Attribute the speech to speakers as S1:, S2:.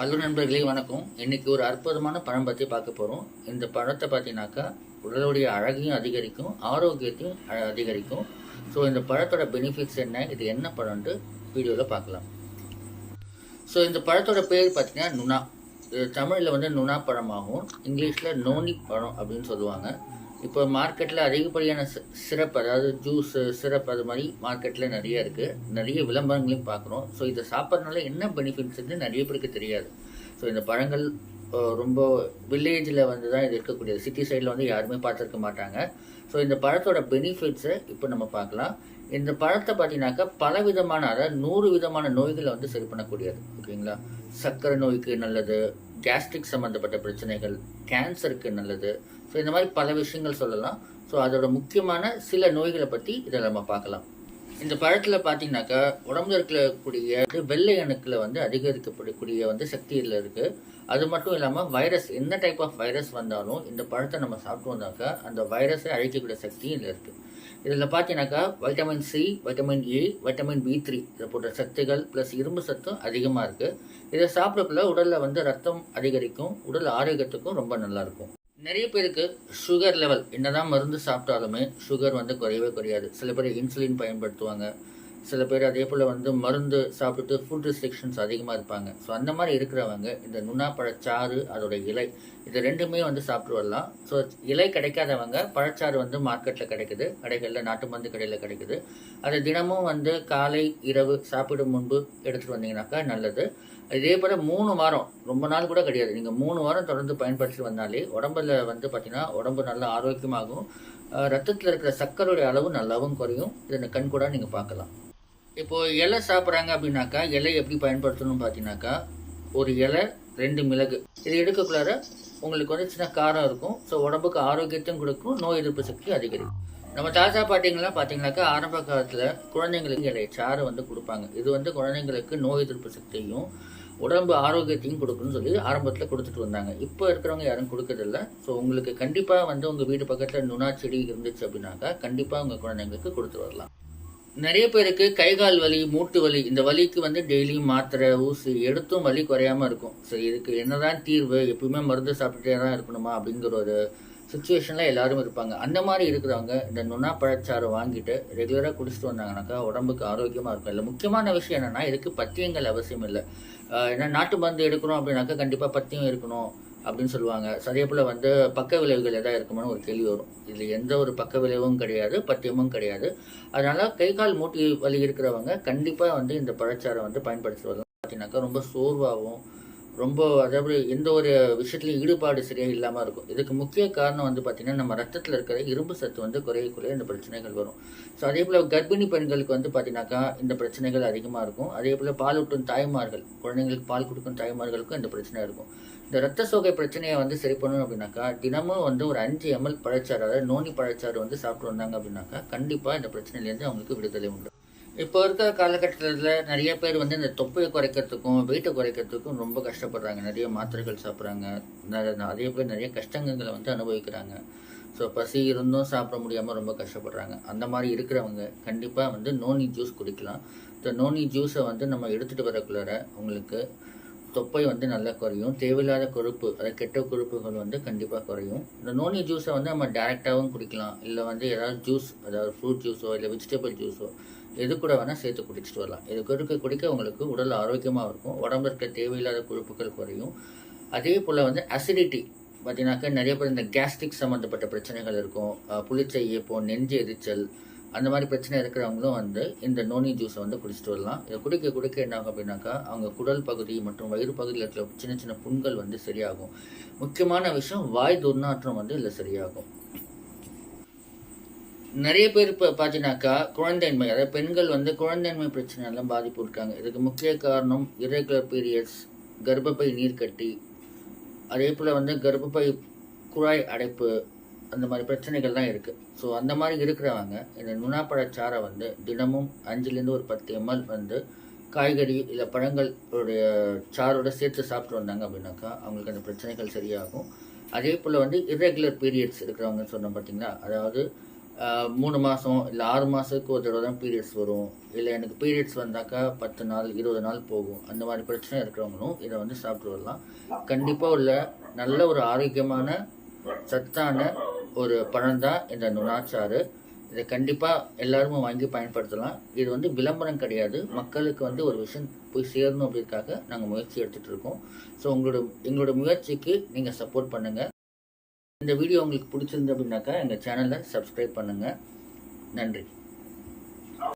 S1: Hello நண்பர்களே வணக்கம். இன்னைக்கு ஒரு அற்புதமான பழம் பற்றி பார்க்க போகிறோம் இந்த பழத்தை பார்த்தீங்கன்னாக்கா உடலுடைய அழகையும் அதிகரிக்கும் ஆரோக்கியத்தையும் அதிகரிக்கும். ஸோ இந்த பழத்தோட பெனிஃபிட்ஸ் என்ன இது என்ன பழம்னு வீடியோவில் பார்க்கலாம். ஸோ இந்த பழத்தோட பேர் பார்த்தீங்கன்னா நுணா இது தமிழில் வந்து நுணா பழமாகவும் இங்கிலீஷில் நோனி பழம் அப்படின்னு சொல்லுவாங்க. இப்போ மார்க்கெட்டில் அதிகப்படியான சிறப்பு அதாவது ஜூஸ் சிறப்பு அது மாதிரி மார்க்கெட்டில் நிறைய இருக்குது நிறைய விளம்பரங்களையும் பார்க்குறோம். ஸோ இதை சாப்பிட்றதுனால என்ன பெனிஃபிட்ஸ்ன்னு நிறைய பேருக்கு தெரியாது. ஸோ இந்த பழங்கள் ரொம்ப வில்லேஜில் வந்து தான் இது இருக்கக்கூடியது. சிட்டி சைடில் வந்து யாருமே பார்த்துருக்க மாட்டாங்க. ஸோ இந்த பழத்தோட பெனிஃபிட்ஸை இப்போ நம்ம பார்க்கலாம். இந்த பழத்தை பார்த்தீங்கன்னாக்கா பல விதமான அதாவது நூறு விதமான நோய்களை வந்து சரி பண்ணக்கூடியது. ஓகேங்களா? சர்க்கரை நோய்க்கு நல்லது கேஸ்ட்ரிக் சம்மந்தப்பட்ட பிரச்சனைகள் கேன்சருக்கு நல்லது. ஸோ இந்த மாதிரி பல விஷயங்கள் சொல்லலாம். ஸோ அதோட முக்கியமான சில நோய்களை பற்றி இதை நம்ம பார்க்கலாம். இந்த பழத்தில் பார்த்தீங்கன்னாக்கா உடம்புல இருக்கக்கூடிய வெள்ளை அணுக்களை வந்து அதிகரிக்கப்படக்கூடிய வந்து சக்தியில் இருக்குது அது மட்டும் இல்லாமல் வைரஸ் என்ன டைப் ஆஃப் வைரஸ் வந்தாலும் இந்த பழத்தை நம்ம சாப்பிட்டு வந்தாக்கா அந்த வைரஸை அழிக்கக்கூடிய சக்தியும் இதில் இருக்குது இதில் பார்த்தீங்கன்னாக்கா vitamin C vitamin A vitamin B three இதை போன்ற சத்துகள் ப்ளஸ் இரும்பு சத்தும் அதிகமாக இருக்குது இதை சாப்பிடக்குள்ள உடலில் வந்து ரத்தம் அதிகரிக்கும் உடல் ஆரோக்கியத்துக்கும் ரொம்ப நல்லாயிருக்கும் நிறைய பேருக்கு சுகர் லெவல் என்னதான் மருந்து சாப்பிட்டாலுமே சுகர் வந்து குறையவே குறையாது. சில பேர் இன்சுலின் பயன்படுத்துவாங்க. சில பேர் அதே போல் வந்து மருந்து சாப்பிட்டுட்டு ஃபுட் ரெஸ்ட்ரிக்ஷன்ஸ் அதிகமாக இருப்பாங்க. ஸோ அந்த மாதிரி இருக்கிறவங்க இந்த நுணாப்பழச்சாறு அதோட இலை இது ரெண்டுமே வந்து சாப்பிட்டு வரலாம் ஸோ இலை கிடைக்காதவங்க பழச்சாறு வந்து மார்க்கெட்டில் கிடைக்குது. கடைகளில் நாட்டு மருந்து கடையில் கிடைக்குது. அதை தினமும் வந்து காலை இரவு சாப்பிடும் முன்பு எடுத்துகிட்டு வந்தீங்கன்னாக்கா நல்லது. இதே போல் மூணு வாரம் ரொம்ப நாள் கூட கிடையாது. நீங்கள் மூணு வாரம் தொடர்ந்து பயன்படுத்தி வந்தாலே உடம்புல வந்து பார்த்திங்கன்னா உடம்பு நல்லா ஆரோக்கியமாகும். ரத்தத்தில் இருக்கிற சர்க்கரையுடைய அளவு நல்லாவும் குறையும். இதை கண் கூட நீங்கள் பார்க்கலாம். இப்போ இலை சாப்பிட்றாங்க அப்படின்னாக்கா இலை எப்படி பயன்படுத்தணும்னு பார்த்தீங்கன்னாக்கா ஒரு இலை ரெண்டு மிளகு. இது எடுக்கக்குள்ளார உங்களுக்கு வந்து சின்ன காரம் இருக்கும். ஸோ உடம்புக்கு ஆரோக்கியத்தையும் கொடுக்கும் நோய் எதிர்ப்பு சக்தி அதிகரிக்கும். நம்ம தாத்தா பாட்டிங்கெல்லாம் பார்த்தீங்கன்னாக்கா ஆரம்ப காலத்தில் குழந்தைங்களுக்கு இலை சாறு வந்து கொடுப்பாங்க. இது வந்து குழந்தைங்களுக்கு நோய் எதிர்ப்பு சக்தியும் உடம்பு ஆரோக்கியத்தையும் கொடுக்குன்னு சொல்லி ஆரம்பத்தில் கொடுத்துட்டு வந்தாங்க. இப்போ இருக்கிறவங்க யாரும் கொடுக்கறதில்ல. ஸோ உங்களுக்கு கண்டிப்பாக வந்து உங்கள் வீடு பக்கத்தில் நுணா செடி இருந்துச்சு அப்படின்னாக்கா கண்டிப்பாக உங்கள் குழந்தைங்களுக்கு கொடுத்து வரலாம். நிறைய பேருக்கு கை கால் வலி மூட்டு வலி இந்த வலிக்கு வந்து டெய்லியும் மாத்திரை ஊசி எடுத்தும் வலி குறையாம இருக்கும். ஸோ இதுக்கு என்னதான் தீர்வு? எப்பவுமே மருந்து சாப்பிட்டுட்டே தான் இருக்கணுமா அப்படிங்கிற ஒரு சுச்சுவேஷன்ல எல்லாரும் இருப்பாங்க. அந்த மாதிரி இருக்கிறவங்க இந்த நுணா பழச்சாறு வாங்கிட்டு ரெகுலராக குடிச்சிட்டு வந்தாங்கனாக்கா உடம்புக்கு ஆரோக்கியமா இருக்கும். இல்லை முக்கியமான விஷயம் என்னன்னா இதுக்கு பத்தியங்கள் அவசியம் இல்லை. ஏன்னா நாட்டு மருந்து எடுக்கணும் அப்படின்னாக்கா கண்டிப்பாக பத்தியம் இருக்கணும். அப்படின்னு சொல்லுவாங்க. So, அதே போல் வந்து பக்க விளைவுகள் எதாவது இருக்குமான்னு ஒரு கேள்வி வரும். இதில் எந்த ஒரு பக்க விளைவும் கிடையாது பத்தியமும் கிடையாது. அதனால் கை கால் மூட்டி வலி இருக்கிறவங்க கண்டிப்பாக வந்து இந்த பழச்சாரம் வந்து பயன்படுத்துவது பார்த்தீங்கன்னாக்கா ரொம்ப சோர்வாகவும் ரொம்ப அதாவது எந்த ஒரு விஷயத்துலையும் ஈடுபாடு சரியாக இல்லாமல் இருக்கும். இதுக்கு முக்கிய காரணம் வந்து பார்த்திங்கன்னா நம்ம ரத்தத்தில் இருக்கிற இரும்பு சத்து வந்து குறைய குறைய இந்த பிரச்சனைகள் வரும். ஸோ அதே போல் கர்ப்பிணி பெண்களுக்கு வந்து பார்த்தீங்கன்னாக்கா இந்த பிரச்சனைகள் அதிகமாக இருக்கும். அதே போல் பாலூட்டும் தாய்மார்கள் குழந்தைங்களுக்கு பால் கொடுக்கும் தாய்மார்களுக்கும் இந்த பிரச்சனை இருக்கும். இந்த ரத்த சோகை பிரச்சனையை வந்து சரி பண்ணணும் அப்படின்னாக்கா தினமும் வந்து ஒரு அஞ்சு எம்எல் பழச்சாறு அதாவது நோனி பழச்சாறு வந்து சாப்பிட்டு வந்தாங்க அப்படின்னாக்கா கண்டிப்பாக இந்த பிரச்சனையிலேருந்து அவங்களுக்கு விடுதலை உண்டு. இப்போ இருக்கிற காலகட்டத்தில் நிறைய பேர் வந்து இந்த தொப்பையை குறைக்கிறதுக்கும் வெயிட்டை குறைக்கிறதுக்கும் ரொம்ப கஷ்டப்படுறாங்க. நிறைய மாத்திரைகள் சாப்பிட்றாங்க. அதே பேர் நிறைய கஷ்டங்களை வந்து அனுபவிக்கிறாங்க. ஸோ பசி இருந்தும் சாப்பிட முடியாமல் ரொம்ப கஷ்டப்படுறாங்க. அந்த மாதிரி இருக்கிறவங்க கண்டிப்பாக வந்து நோனி ஜூஸ் குடிக்கலாம். இந்த நோனி ஜூஸை வந்து நம்ம எடுத்துகிட்டு வரக்குள்ளார உங்களுக்கு தொப்பை வந்து நல்லா குறையும். தேவையில்லாத கொழுப்பு அதாவது கெட்ட கொழுப்புகள் வந்து கண்டிப்பாக குறையும். இந்த நோனி ஜூஸை வந்து நம்ம டேரெக்டாகவும் குடிக்கலாம். இல்லை வந்து ஏதாவது ஜூஸ் அதாவது ஃப்ரூட் ஜூஸோ இல்லை வெஜிடபிள் ஜூஸோ எது கூட வேணால் சேர்த்து குடிச்சிட்டு வரலாம். இது குறுக்க குடிக்க உங்களுக்கு உடல் ஆரோக்கியமாக இருக்கும். உடம்புல இருக்க தேவையில்லாத கொழுப்புகள் குறையும். அதே போல் வந்து அசிடிட்டி பார்த்தீங்கன்னாக்கா நிறைய பேர் இந்த கேஸ்ட்ரிக் சம்மந்தப்பட்ட பிரச்சனைகள் இருக்கும். அஹ் புளிச்சை நெஞ்சு எரிச்சல் அந்த மாதிரி பிரச்சனை இருக்கிறவங்களும் வந்து இந்த நோனி ஜூஸை வந்து குடிச்சிட்டு வரலாம். இதை குடிக்க குடிக்க என்னாகும் அப்படின்னாக்கா அவங்க குடல் பகுதி மற்றும் வயிறு பகுதியில் இருக்கிற சின்ன சின்ன புண்கள் வந்து சரியாகும். முக்கியமான விஷயம் வாய் துர்நாற்றம் வந்து இதில் சரியாகும். நிறைய பேர் இப்போ பார்த்தீங்கன்னாக்கா குழந்தைன்மை அதாவது பெண்கள் வந்து குழந்தையின்மை பிரச்சனையெல்லாம் பாதிப்பு இருக்காங்க. இதுக்கு முக்கிய காரணம் இரகுலர் பீரியட்ஸ் கர்ப்பப்பை நீர்க்கட்டி அதே போல் வந்து கர்ப்பப்பை குழாய் அடைப்பு அந்த மாதிரி பிரச்சனைகள் தான் இருக்குது ஸோ அந்த மாதிரி இருக்கிறவங்க இந்த நுணாப்பழச்சாரை வந்து தினமும் அஞ்சுலேருந்து ஒரு பத்து எம்எல் வந்து காய்கறி இல்லை பழங்களுடைய சாரோட சேர்த்து சாப்பிட்டு வந்தாங்க அப்படின்னாக்கா அவங்களுக்கு அந்த பிரச்சனைகள் சரியாகும். அதே போல் வந்து இர்ரெகுலர் பீரியட்ஸ் இருக்கிறவங்க சொன்னோம் பார்த்தீங்களா? அதாவது மூணு மாதம் இல்லை ஆறு மாதத்துக்கு ஒரு தடவை தான் பீரியட்ஸ் வரும். இல்லை எனக்கு பீரியட்ஸ் வந்தாக்கா பத்து நாள் இருபது நாள் போகும். அந்த மாதிரி பிரச்சனை இருக்கிறவங்களும் இதை வந்து சாப்பிட்டு வரலாம். கண்டிப்பாக உள்ள நல்ல ஒரு ஆரோக்கியமான சத்தான ஒரு பழம் தான் இந்த நுணாச்சாறு. இதை கண்டிப்பாக எல்லாருமே வாங்கி பயன்படுத்தலாம். இது வந்து விளம்பரம் கிடையாது. மக்களுக்கு வந்து ஒரு விஷயம் போய் சேரணும் அப்படின்றதுக்காக நாங்கள் முயற்சி எடுத்துகிட்டு இருக்கோம். ஸோ உங்களோட எங்களோட முயற்சிக்கு நீங்கள் சப்போர்ட் பண்ணுங்கள் இந்த வீடியோ உங்களுக்கு பிடிச்சிருந்து அப்படின்னாக்கா எங்கள் சேனலை சப்ஸ்கிரைப் பண்ணுங்கள் நன்றி.